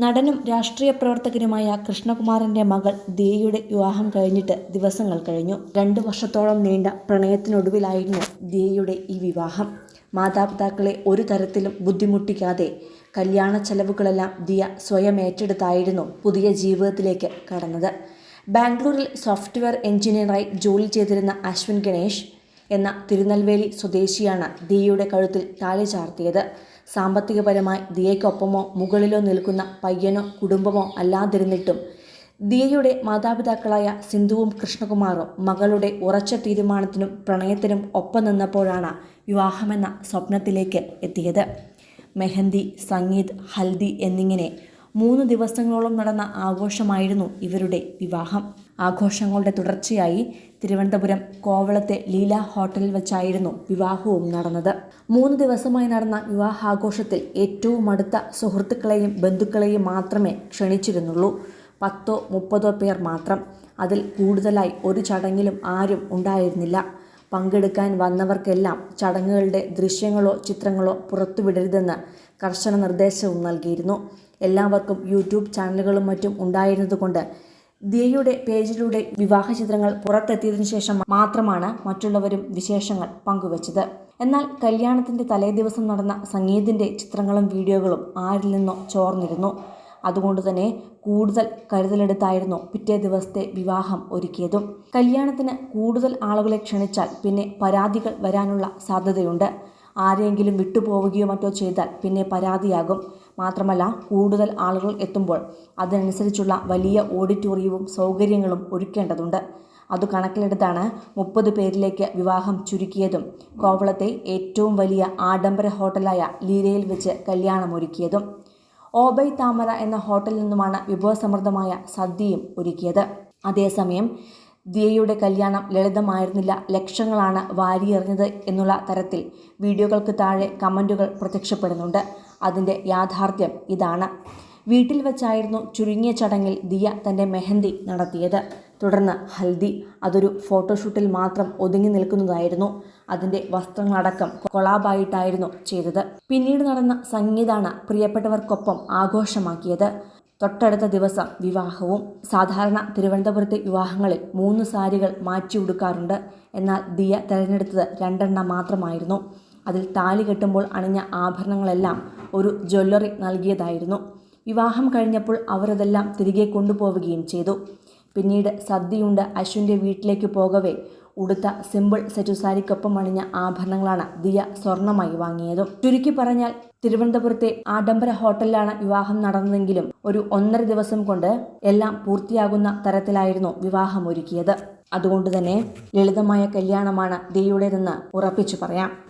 നടനും രാഷ്ട്രീയ പ്രവർത്തകനുമായ കൃഷ്ണകുമാറിന്റെ മകൾ ദിയയുടെ വിവാഹം കഴിഞ്ഞിട്ട് ദിവസങ്ങൾ കഴിഞ്ഞു. രണ്ടു വർഷത്തോളം നീണ്ട പ്രണയത്തിനൊടുവിലായിരുന്നു ദിയയുടെ ഈ വിവാഹം. മാതാപിതാക്കളെ ഒരു തരത്തിലും ബുദ്ധിമുട്ടിക്കാതെ കല്യാണ ചെലവുകളെല്ലാം ദിയ സ്വയം ഏറ്റെടുത്തായിരുന്നു പുതിയ ജീവിതത്തിലേക്ക് കടന്നത്. ബാംഗ്ലൂരിൽ സോഫ്റ്റ്വെയർ എഞ്ചിനീയറായി ജോലി ചെയ്തിരുന്ന അശ്വിൻ ഗണേഷ് എന്ന തിരുനെൽവേലി സ്വദേശിയാണ് ദിയയുടെ കഴുത്തിൽ താലി ചാർത്തിയത്. സാമ്പത്തികപരമായി ദിയയ്ക്കൊപ്പമോ മുകളിലോ നിൽക്കുന്ന പയ്യനോ കുടുംബമോ അല്ലാതിരുന്നിട്ടും ദിയയുടെ മാതാപിതാക്കളായ സിന്ധുവും കൃഷ്ണകുമാറും മകളുടെ ഉറച്ച തീരുമാനത്തിനും പ്രണയത്തിനും ഒപ്പം നിന്നപ്പോഴാണ് വിവാഹമെന്ന സ്വപ്നത്തിലേക്ക് എത്തിയത്. മെഹന്തി സംഗീത് ഹൽദി എന്നിങ്ങനെ മൂന്ന് ദിവസങ്ങളോളം നടന്ന ആഘോഷമായിരുന്നു ഇവരുടെ വിവാഹം. ആഘോഷങ്ങളുടെ തുടർച്ചയായി തിരുവനന്തപുരം കോവളത്തെ ലീല ഹോട്ടലിൽ വെച്ചായിരുന്നു വിവാഹവും നടന്നത്. മൂന്ന് ദിവസമായി നടന്ന വിവാഹാഘോഷത്തിൽ ഏറ്റവും അടുത്ത സുഹൃത്തുക്കളെയും ബന്ധുക്കളെയും മാത്രമേ ക്ഷണിച്ചിരുന്നുള്ളൂ. പത്തോ മുപ്പതോ പേർ മാത്രം. അതിൽ കൂടുതലായി ഒരു ചടങ്ങിലും ആരും ഉണ്ടായിരുന്നില്ല. പങ്കെടുക്കാൻ വന്നവർക്കെല്ലാം ചടങ്ങുകളുടെ ദൃശ്യങ്ങളോ ചിത്രങ്ങളോ പുറത്തുവിടരുതെന്ന് കർശന നിർദ്ദേശവും നൽകിയിരുന്നു. എല്ലാവർക്കും യൂട്യൂബ് ചാനലുകളും മറ്റും ഉണ്ടായിരുന്നതുകൊണ്ട് ദിയയുടെ പേജിലൂടെ വിവാഹ ചിത്രങ്ങൾ പുറത്തെത്തിയതിനു ശേഷം മാത്രമാണ് മറ്റുള്ളവരും വിശേഷങ്ങൾ പങ്കുവച്ചത്. എന്നാൽ കല്യാണത്തിന്റെ തലേദിവസം നടന്ന സംഗീതിന്റെ ചിത്രങ്ങളും വീഡിയോകളും ആരിൽ നിന്നോ ചോർന്നിരുന്നു. അതുകൊണ്ട് തന്നെ കൂടുതൽ കരുതലെടുത്തായിരുന്നു പിറ്റേ ദിവസത്തെ വിവാഹം ഒരുക്കിയതും. കല്യാണത്തിന് കൂടുതൽ ആളുകളെ ക്ഷണിച്ചാൽ പിന്നെ പരാതികൾ വരാനുള്ള സാധ്യതയുണ്ട്. ആരെങ്കിലും വിട്ടുപോവുകയോ മറ്റോ ചെയ്താൽ പിന്നെ പരാതിയാകും. മാത്രമല്ല കൂടുതൽ ആളുകൾ എത്തുമ്പോൾ അതിനനുസരിച്ചുള്ള വലിയ ഓഡിറ്റോറിയവും സൗകര്യങ്ങളും ഒരുക്കേണ്ടതുണ്ട്. അത് കണക്കിലെടുത്താണ് മുപ്പത് പേരിലേക്ക് വിവാഹം ചുരുക്കിയതും കോവളത്തെ ഏറ്റവും വലിയ ആഡംബര ഹോട്ടലായ ലീലയിൽ വെച്ച് കല്യാണമൊരുക്കിയതും. ഓബൈ താമര എന്ന ഹോട്ടലിൽ നിന്നുമാണ് വിഭവസമൃദ്ധമായ സദ്യയും ഒരുക്കിയത്. അതേസമയം ദിയയുടെ കല്യാണം ലളിതമായിരുന്നില്ല ലക്ഷങ്ങളാണ് വാരിയെറിഞ്ഞത് എന്നുള്ള തരത്തിൽ വീഡിയോകൾക്ക് താഴെ കമന്റുകൾ പ്രത്യക്ഷപ്പെടുന്നുണ്ട്. അതിന്റെ യാഥാർത്ഥ്യം ഇതാണ്. വീട്ടിൽ വെച്ചായിരുന്നു ചുരുങ്ങിയ ചടങ്ങിൽ ദിയ തന്റെ മെഹന്തി നടത്തിയത്. തുടർന്ന് ഹൽദി അതൊരു ഫോട്ടോഷൂട്ടിൽ മാത്രം ഒതുങ്ങി നിൽക്കുന്നതായിരുന്നു. അതിന്റെ വസ്ത്രങ്ങളടക്കം കൊളാബായിട്ടായിരുന്നു ചെയ്തത്. പിന്നീട് നടന്ന സംഗീതാണ് പ്രിയപ്പെട്ടവർക്കൊപ്പം ആഘോഷമാക്കിയത്. തൊട്ടടുത്ത ദിവസം വിവാഹവും സാധാരണ തിരുവനന്തപുരത്തെ വിവാഹങ്ങളിൽ മൂന്ന് സാരികൾ മാറ്റി ഉടുക്കാറുണ്ട് എന്നാൽ ദിയ തിരഞ്ഞെടുത്തത് രണ്ടെണ്ണം മാത്രമായിരുന്നു. അതിൽ താലി കെട്ടുമ്പോൾ അണിഞ്ഞ ആഭരണങ്ങളെല്ലാം ഒരു ജ്വല്ലറി നൽകിയതായിരുന്നു. വിവാഹം കഴിഞ്ഞപ്പോൾ അവരതെല്ലാം തിരികെ കൊണ്ടുപോവുകയും ചെയ്തു. പിന്നീട് സദ്യയുണ്ട് അശ്വിന്റെ വീട്ടിലേക്ക് പോകവേ ഉടുത്ത സിമ്പിൾ സെറ്റു സാരിക്കൊപ്പം അണിഞ്ഞ ആഭരണങ്ങളാണ് ദിയ സ്വർണമായി വാങ്ങിയത്. ചുരുക്കി പറഞ്ഞാൽ തിരുവനന്തപുരത്തെ ആഡംബര ഹോട്ടലിലാണ് വിവാഹം നടന്നതെങ്കിലും ഒരു ഒന്നര ദിവസം കൊണ്ട് എല്ലാം പൂർത്തിയാകുന്ന തരത്തിലായിരുന്നു വിവാഹം ഒരുക്കിയത് അതുകൊണ്ട് തന്നെ ലളിതമായ കല്യാണമാണ് ദിയയുടേതെന്ന് ഉറപ്പിച്ചു പറയാം.